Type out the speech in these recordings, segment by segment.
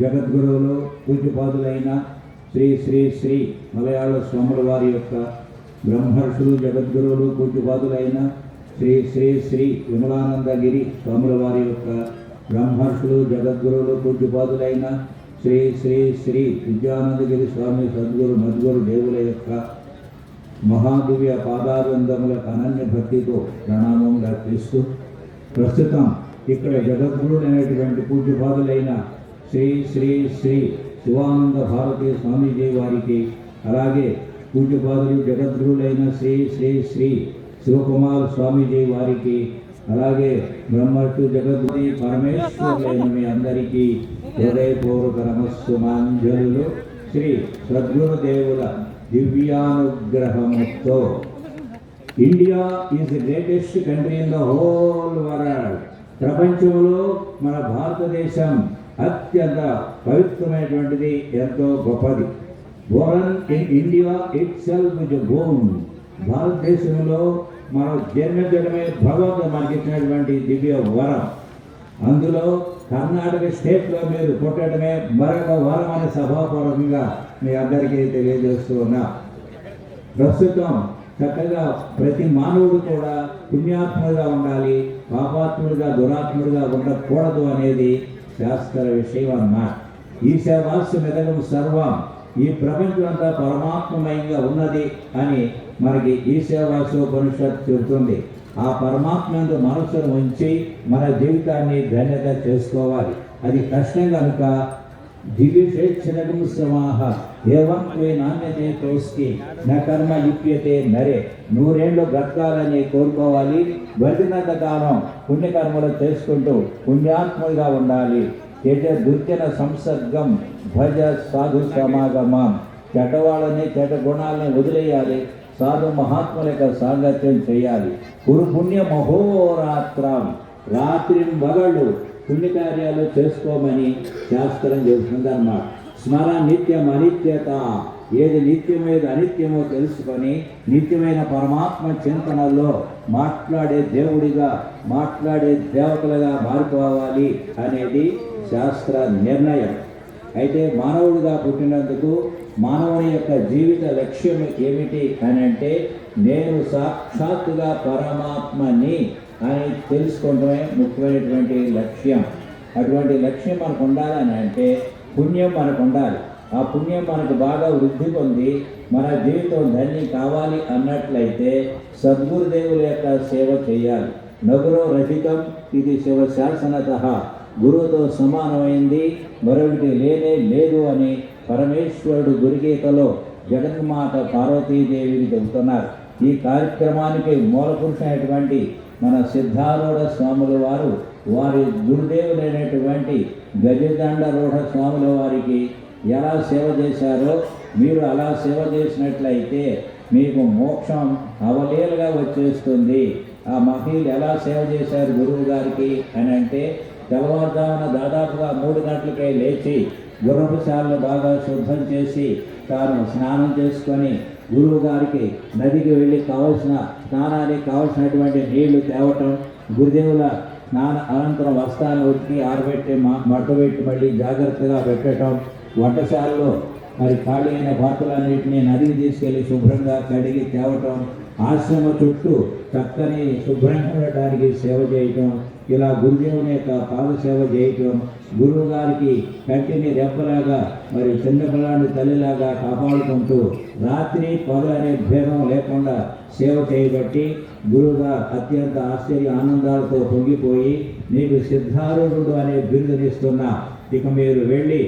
జగద్గురువులు పూజ్యపాదులైన శ్రీ శ్రీ శ్రీ మలయాళ స్వాముల వారి యొక్క బ్రహ్మర్షులు జగద్గురువులు పూజ్యపాదులైన శ్రీ శ్రీ శ్రీ విమలానందగిరి స్వాముల వారి యొక్క బ్రహ్మర్షులు జగద్గురువులు పూజ్యపాదులైన శ్రీ శ్రీ శ్రీ విద్యానందగిరి స్వామి సద్గురు మద్గురు దేవుల యొక్క మహాదివ్య పాదాబంధములకు అనన్య భక్తితో ప్రణామం అర్పిస్తూ ప్రస్తుతం ఇక్కడ జగద్గురుడు అనేటువంటి పూజ్యపాదులైన శ్రీ శ్రీ శ్రీ శివానంద భారతీయ స్వామీజీ వారికి అలాగే పూజ్యపాదులు జగద్గురులైన శ్రీ శ్రీ శ్రీ శివకుమార్ స్వామీజీ వారికి అలాగే బ్రహ్మర్షు జగద్గురి పరమేశ్వరులైన మీ అందరికీ హృదయపూర్వక నమస్సుమాంజలు శ్రీ సద్గురుదేవుల దివ్యానుగ్రహముతో India is the greatest country in the whole world. ప్రపంచంలో మన భారతదేశం అత్యంత పవిత్రమైనటువంటిది ఎంతో గొప్పది. Born in India itself is born భారతదేశంలో మనం జన్మించడమే భగవంతుడు మనకి ఇచ్చినటువంటి దివ్య వరం. అందులో కర్ణాటక స్టేట్లో మీరు పుట్టడమే మరొక వరం అనే సభాపూర్వకంగా మీ అందరికీ తెలియజేస్తూ ఉన్నా. ప్రస్తుతం చక్కగా ప్రతి మానవుడు కూడా పుణ్యాత్ముడిగా ఉండాలి పాపాత్ముడిగా దురాత్ముడిగా ఉండకూడదు అనేది శాస్త్ర విషయం అన్నమాట ఈశావాస్య మెదడు సర్వం. ఈ ప్రపంచం అంతా పరమాత్మమయంగా ఉన్నది అని మనకి ఈశావాస్యోపనిషత్ చెబుతుంది. ఆ పరమాత్మందు మనసును ఉంచి మన జీవితాన్ని ధన్యత చేసుకోవాలి. అది కష్టం కనుక దివ్యశేక్షణగం ఏవం ఏ నాణ్యతే తోస్కి నా కర్మ యుప్యతే నరే. నూరేళ్ళు బ్రతకాలని కోరుకోవాలి. బతికినంత కాలం పుణ్యకర్మలు చేసుకుంటూ పుణ్యాత్ముడిగా ఉండాలి. ఎట దుర్జన సంసర్గం భజ సాధు సమాగమం. చెడ్డవాళ్ళని చెడ్డ గుణాలని వదిలేయాలి. సాధు మహాత్ముల యొక్క సాంగత్యం చేయాలి. గురు పుణ్య మహోరాత్రం. రాత్రి మగళ్ళు పుణ్యకార్యాలు చేసుకోమని శాస్త్రం చెబుతుందన్నమాట. స్మర నిత్యం అనిత్యత ఏది నిత్యమేది అనిత్యమో తెలుసుకొని నిత్యమైన పరమాత్మ చింతనలో మాట్లాడే దేవుడిగా మాట్లాడే దేవతలుగా మారిపోవాలి అనేది శాస్త్ర నిర్ణయం. అయితే మానవుడిగా పుట్టినందుకు మానవుని యొక్క జీవిత లక్ష్యం ఏమిటి అని అంటే నేను సాక్షాత్తుగా పరమాత్మని అని తెలుసుకోవడమే ముఖ్యమైనటువంటి లక్ష్యం. అటువంటి లక్ష్యం మనకు ఉండాలని అంటే పుణ్యం మనకు ఉండాలి. ఆ పుణ్యం మనకు బాగా వృద్ధి పొంది మన జీవితం ధన్యం కావాలి అన్నట్లయితే సద్గురుదేవుల యొక్క సేవ చేయాలి. నగురో రహితం ఇది శివ శాసనత గురువుతో సమానమైంది మరొకటి లేనే లేదు అని పరమేశ్వరుడు గురుగీతలో జగన్మాత పార్వతీదేవికి చెబుతున్నారు. ఈ కార్యక్రమానికి మూలపురుషైనటువంటి మన సిద్ధారూఢ స్వాముల వారు వారి గురుదేవులైనటువంటి గజదండరూఢ స్వాముల వారికి ఎలా సేవ చేశారో మీరు అలా సేవ చేసినట్లయితే మీకు మోక్షం అవలేలుగా వచ్చేస్తుంది. ఆ మహిళలు ఎలా సేవ చేశారు గురువు గారికి అని అంటే తెల్లవారుజామున దాదాపుగా మూడు గంటలకై లేచి గుర్రపుశాలను బాగా శుద్ధం చేసి తాను స్నానం చేసుకొని గురువు గారికి నదికి వెళ్ళి కావలసిన స్నానానికి కావలసినటువంటి నీళ్ళు తేవటం గురుదేవుల స్నాన అనంతరం వస్త్రాన్ని ఉతికి ఆరబెట్టి మ- మళ్ళీ జాగ్రత్తగా పెట్టడం వంటశాలలో మరి ఖాళీ అయిన పాత్రలన్నింటినీ నదికి తీసుకెళ్ళి శుభ్రంగా కడిగి తేవటం ఆశ్రమ చుట్టూ చక్కని శుభ్రంగా ఉండటానికి సేవ చేయటం ఇలా గురుదేవుని యొక్క పాద సేవ చేయటం గురువు గారికి కంటిని రెప్పలాగా మరి చిన్నపిల్లాడి తల్లిలాగా కాపాడుకుంటూ రాత్రి పగలనే భేదం లేకుండా సేవ చేయబట్టి గురువుగా అత్యంత ఆశ్చర్య ఆనందాలతో పొంగిపోయి నీకు సిద్ధారూఢుడు అనే బిరుదునిస్తున్నా ఇక మీరు వెళ్ళి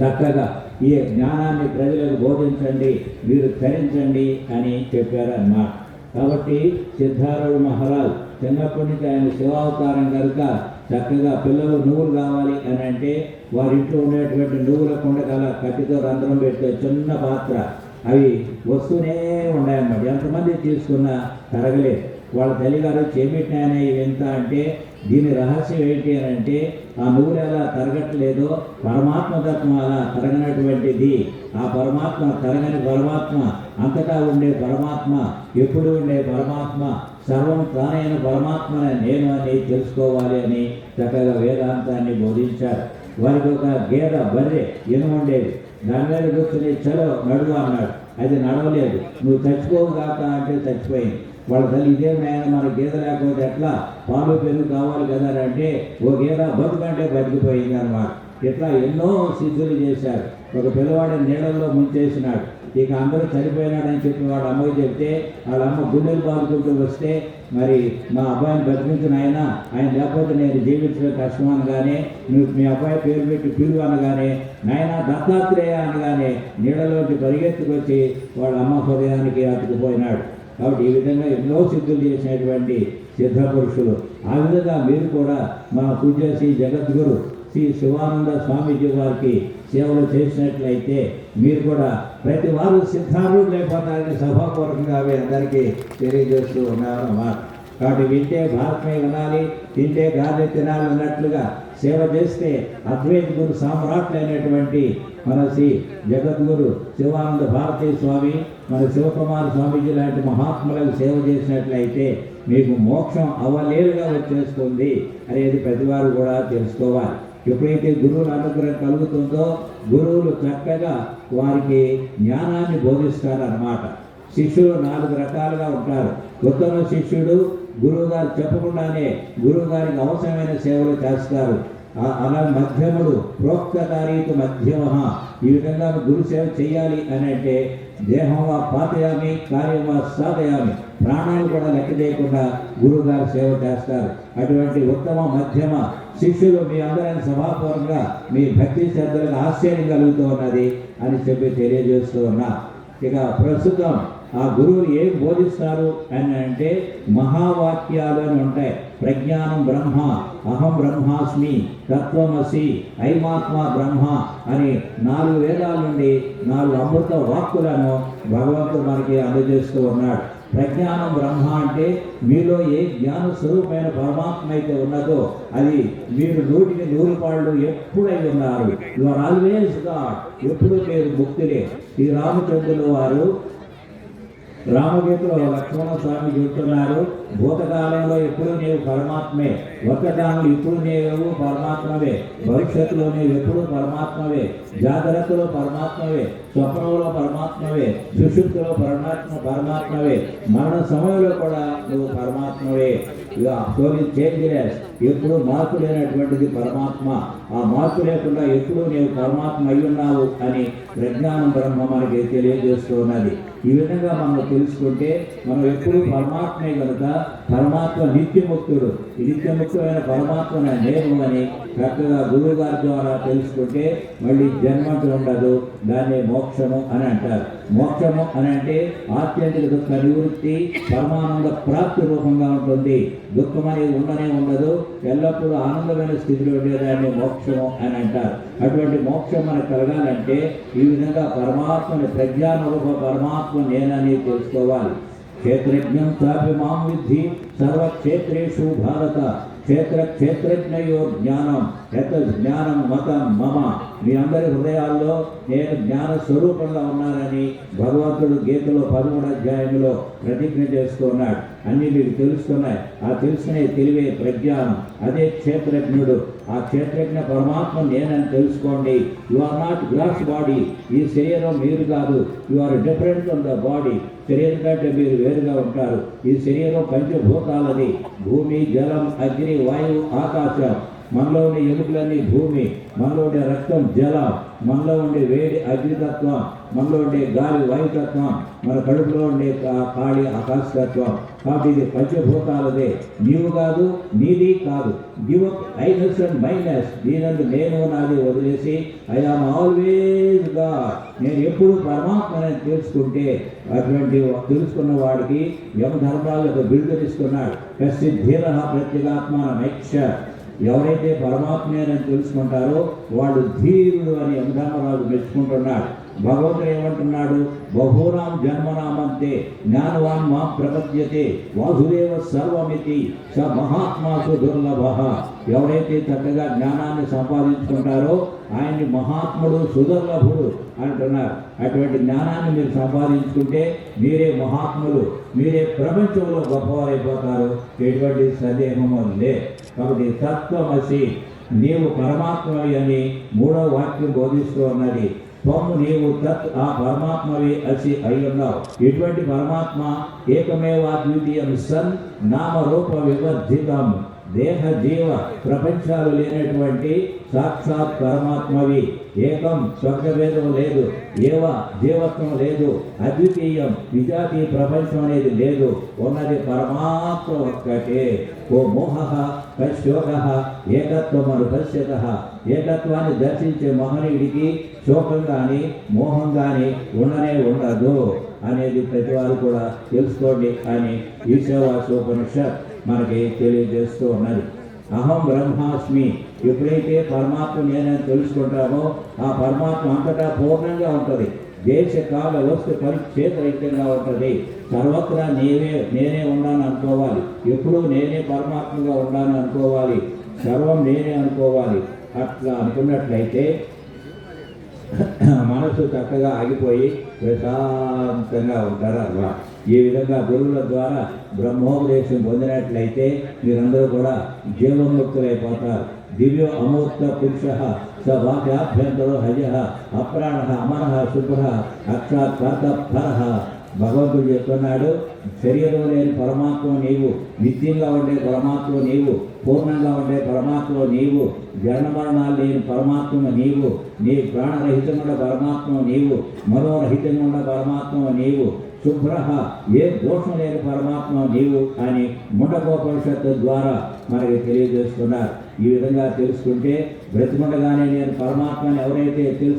చక్కగా ఈ జ్ఞానాన్ని ప్రజలకు బోధించండి మీరు ధరించండి అని చెప్పారన్నమాట. కాబట్టి సిద్ధారూఢ మహారాజ్ చిన్నప్పటి నుంచి ఆయన శివావతారం కనుక చక్కగా పిల్లలు నువ్వులు కావాలి అని అంటే వారి ఇంట్లో ఉండేటువంటి నువ్వుల కుండకాల కట్టితో రంధ్రం పెట్టే చిన్న పాత్ర. అవి వస్తూనే ఉన్నాయన్నమాట. ఎంతమంది తీసుకున్నా తరగలేదు. వాళ్ళ తల్లిగారు చేపెట్టినాయన ఇవి ఎంత? అంటే దీని రహస్యం ఏంటి? అని అంటే ఆ నువ్వులు ఎలా తరగట్లేదో పరమాత్మ తత్వం అలా తరగనటువంటిది. ఆ పరమాత్మ తరగని పరమాత్మ. అంతటా ఉండే పరమాత్మ. ఎప్పుడు ఉండే పరమాత్మ. సర్వం తానైన పరమాత్మనే నేను అని తెలుసుకోవాలి అని చక్కగా వేదాంతాన్ని బోధించారు. వారికి ఒక గేద బర్రె ఉండేది. దాని మీద కూర్చొని చలో నడువు అన్నాడు. అది నడవలేదు. నువ్వు చచ్చిపోవు కాక అంటే చచ్చిపోయింది. వాళ్ళ తల్లి ఇదేమైనా మన గీత లేకపోతే ఎట్లా? పాలు పెరుగు కావాలి కదా అంటే ఓ గీత బతుకంటే బతికిపోయింది అనమాట ఇట్లా ఎన్నో సిద్ధులు చేశారు. ఒక పిల్లవాడిని నీళ్ళల్లో ముంచేసినాడు. ఇక అందరూ చనిపోయినాడని చెప్పి వాళ్ళ అమ్మకి చెప్తే వాళ్ళ అమ్మ గుండెలు బాదుకుంటూ వస్తే మరి మా అబ్బాయిని బతికించిన ఆయన ఆయన లేకపోతే నేను జీవించడం కష్టం అనగానే నువ్వు మీ అబ్బాయి పేరు పెట్టి పిలువు అనగానే నాయన దత్తాత్రేయ అనగానే నీళ్ళలోకి పరిగెత్తుకొచ్చి వాళ్ళ అమ్మ హృదయానికి అతుకుపోయినాడు. కాబట్టి ఈ విధంగా ఎన్నో సిద్ధులు చేసినటువంటి సిద్ధ పురుషులు ఆ విధంగా మీరు కూడా మా పూజ శ్రీ జగద్గురు శ్రీ శివానంద స్వామీజీ వారికి సేవలు చేసినట్లయితే మీరు కూడా ప్రతి వారు సిద్ధాలు లేకపోతారని సభాపూర్వకంగా అవి అందరికీ తెలియజేస్తూ ఉన్నారు అన్నమాట కాబట్టి వింటే భారతమే వినాలి తింటే గాలి తినాలి అన్నట్లుగా సేవ చేస్తే అద్వైత గురు సామ్రాట్లైనటువంటి మన శ్రీ జగద్గురు శివానంద భారతీ స్వామి మన శివకుమార స్వామీజీ లాంటి మహాత్ములకు సేవ చేసినట్లయితే మీకు మోక్షం అవలేలుగా వచ్చేస్తుంది అనేది ప్రతివారు కూడా తెలుసుకోవాలి. ఎప్పుడైతే గురువుల అనుగ్రహం కలుగుతుందో గురువులు చక్కగా వారికి జ్ఞానాన్ని బోధిస్తారన్నమాట. శిష్యులు నాలుగు రకాలుగా ఉంటారు. ఉత్తమ శిష్యుడు గురువు గారు చెప్పకుండానే గురువు గారికి అవసరమైన సేవలు చేస్తారు. అలా మధ్యముడు ప్రోక్తకారీకు మధ్యమ ఈ విధంగా గురు సేవ చేయాలి అని అంటే దేహంవా పాతయామి కార్యమా సాధయామి. ప్రాణాలు కూడా లెక్క చేయకుండా గురువు గారు సేవ చేస్తారు. అటువంటి ఉత్తమ మధ్యమ శిష్యులు మీ అందరిని సభాపూర్వకంగా మీ భక్తి శ్రద్ధలకు ఆశ్చర్యం కలుగుతూ ఉన్నది అని చెప్పి తెలియజేస్తూ ఉన్నా. ఇక ప్రస్తుతం ఆ గురువులు ఏం బోధిస్తారు అని అంటే మహావాక్యాలు అని ఉంటాయి. ప్రజ్ఞానం బ్రహ్మ అహం బ్రహ్మాస్మి తత్వమసి ఐమాత్మ బ్రహ్మ అని నాలుగు వేదాల నుండి నాలుగు అమృత వాక్కులను భగవంతుడు మనకి అందజేస్తూ ఉన్నాడు. ప్రజ్ఞానం బ్రహ్మ అంటే మీలో ఏ జ్ఞాన స్వరూపమైన పరమాత్మ అయితే ఉన్నదో అది మీరు నూటికి నూరు పాళ్ళు ఎప్పుడై ఉన్నారు. యు ఆర్ ఆల్వేస్ గాడ్ ఎప్పుడు మీరు ముక్తులే. ఈ రామచంద్రుల వారు రామగీతలో లక్ష్మణ స్వామి చెబుతున్నారు భూతకాలంలో ఎప్పుడు నీవు పరమాత్మే. వర్తకాలంలో ఇప్పుడు నీవు పరమాత్మవే. భవిష్యత్తులో నీవు ఎప్పుడు పరమాత్మవే. జాగ్రత్తలో పరమాత్మవే. స్వప్నంలో పరమాత్మవే. సుషుప్తిలో పరమాత్మ పరమాత్మవే. మరణ సమయంలో కూడా నువ్వు పరమాత్మవే. చేంజ్లెస్ ఎప్పుడు మార్పు లేనటువంటిది పరమాత్మ. ఆ మార్పు లేకుండా ఎప్పుడు నీవు పరమాత్మ అయి ఉన్నావు అని ప్రజ్ఞానం బ్రహ్మ మనకి తెలియజేస్తున్నది ఈ విధంగా మనం తెలుసుకుంటే మనం ఎప్పుడు పరమాత్మే కనుక పరమాత్మ నిత్యముక్తుడు నిత్య ముఖ్యమైన పరమాత్మ నేను అని చక్కగా గురువు గారి ద్వారా తెలుసుకుంటే మళ్ళీ జన్మంటూ ఉండదు దాన్ని మోక్షము అని అంటారు. మోక్షము అని అంటే ఆత్యంతిక దుఃఖ నివృత్తి పరమానంద ప్రాప్తి రూపంగా ఉంటుంది. దుఃఖం అనేది ఉండనే ఉండదు ఎల్లప్పుడూ ఆనందమైన స్థితిలో ఉండేదాన్ని మోక్షము అని అంటారు. అటువంటి మోక్షం మనకు కలగాలంటే ఈ విధంగా పరమాత్మని ప్రజ్ఞానరూప పరమాత్మ నేనని తెలుసుకోవాలి. క్షేత్రజ్ఞం చాపి మాం విద్ధి సర్వక్షేత్రేషు భారత. క్షేత్ర క్షేత్రజ్ఞయో జ్ఞానం ఎంత జ్ఞానం మతం మమ. మీ అందరి హృదయాల్లో నేను జ్ఞాన స్వరూపంలో ఉన్నానని భగవంతుడు గీతలో పదమూడు అధ్యాయంలో ప్రతిజ్ఞ చేసుకున్నాడు. అన్ని మీకు తెలుస్తున్నాయి. ఆ తెలుసుకునే తెలివే ప్రజ్ఞానం. అదే క్షేత్రజ్ఞుడు. ఆ క్షేత్రజ్ఞ పరమాత్మ నేనని తెలుసుకోండి. You are not glass body ఈ శరీరం మీరు కాదు. You are different from the body శరీరం కంటే మీరు వేరుగా ఉంటారు. ఈ శరీరం పంచభూతాలని భూమి జలం అగ్ని వాయువు ఆకాశం. మనలో ఉండే ఎముకలన్నీ భూమి. మనలో ఉండే రక్తం జలం. మనలో ఉండే వేడి అగ్నితత్వం. మనలో ఉండే గాలి వాయుతత్వం మన కడుపులో ఉండే ఖాళీ ఆకాశతత్వం. కాబట్టి ఇది పంచభూతాలదే. నీవు కాదు నీది కాదు. గివ్ అప్ ఐనస్ అండ్ మైనస్ దీనందు నేను నాది వదిలేసి ఐ ఆమ్ ఆల్వేజ్ గాడ్ నేను ఎప్పుడు పరమాత్మని తెలుసుకుంటే అటువంటి తెలుసుకున్న వాడికి యమధర్మాలకు బిల్డునిస్తున్నాడు కశ్చిత్ ధీర ప్రత్యేగాత్మ నైక్ష. ఎవరైతే పరమాత్మని తెలుసుకుంటారో వాళ్ళు ధీరుడు అని యమధర్మరాజు మెచ్చుకుంటున్నాడు. భగవంతుడు ఏమంటున్నాడు బహూనాం జన్మనామంతే జ్ఞానవాన్ మా ప్రపద్యతే వాసుదేవ సర్వమితి స మహాత్మాసు దుర్లభ. ఎవరైతే చక్కగా జ్ఞానాన్ని సంపాదించుకుంటారో ఆయన్ని మహాత్ముడు సుదుర్లభుడు అంటున్నారు. అటువంటి జ్ఞానాన్ని మీరు సంపాదించుకుంటే మీరే మహాత్ములు మీరే ప్రపంచంలో గొప్పవారైపోతారు. ఎటువంటి సందేహము లే. కాబట్టి తత్వమసి నీవు పరమాత్మవి అని మూడో వాక్యం బోధిస్తూ ఉన్నది. త్వము నీవు తత్ ఆ పరమాత్మవే అసి అయి ఉన్నావు ఇటువంటి పరమాత్మ ఏకమేవా ద్వితీయం సన్? నామరూప వివర్ధితం దేహ జీవ ప్రపంచాలు లేనటువంటి సాక్షాత్ పరమాత్మవి. ఏకం స్వర్గభేదం లేదు ఏవ జీవత్వం లేదు అద్వితీయం విజాతి ప్రపంచం అనేది లేదు. ఉన్నది పరమాత్మ ఒక్కటే. ఓ మోహ కశోక ఏకత్వం అను పశ్యత ఏకత్వాన్ని దర్శించే మహనీయుడికి శోకం కానీ మోహం కానీ ఉండనే ఉండదు అనేది ప్రతి వారు కూడా తెలుసుకోండి అని ఈశావాసోపనిషత్ మనకి తెలియజేస్తూ ఉన్నది. అహం బ్రహ్మాస్మి ఎప్పుడైతే పరమాత్మ నేనని తెలుసుకుంటామో ఆ పరమాత్మ అంతటా పూర్ణంగా ఉంటుంది. దేశ కాల వస్తు పరిచ్ఛేదరహితంగా ఉంటుంది. సర్వత్రా నేనే నేనే ఉన్నాను అనుకోవాలి. ఎప్పుడూ నేనే పరమాత్మగా ఉన్నాను అనుకోవాలి. సర్వం నేనే అనుకోవాలి. అట్లా అనుకున్నట్లయితే మనసు చక్కగా ఆగిపోయి ప్రశాంతంగా ఉంటారు అన్నమాట ఈ విధంగా గురువుల ద్వారా బ్రహ్మోపదేశం పొందినట్లయితే మీరందరూ కూడా జీవముక్తులైపోతారు దివ్య అమూర్త పురుష స వాక్యాభ్యంతరో హయ అప్రాణ అమర శుభ్ర అక్షాత్ పర భగవంతుడు చెప్తున్నాడు శరీరం లేని పరమాత్మ నీవు నిత్యంగా ఉండే పరమాత్మ నీవు పూర్ణంగా ఉండే పరమాత్మ నీవు జన్మరణాలు లేని పరమాత్మ నీవు నీ ప్రాణరహితంగా ఉన్న పరమాత్మ నీవు మనోరహితంగా ఉన్న పరమాత్మ నీవు శుభ్ర ఏ దోషం లేని పరమాత్మ నీవు అని ముండకోపనిషత్తు ద్వారా మనకి తెలియజేస్తున్నారు. ఈ విధంగా తెలుసుకుంటే బ్రతికుండగానే నేను పరమాత్మని ఎవరైతే తెలుసు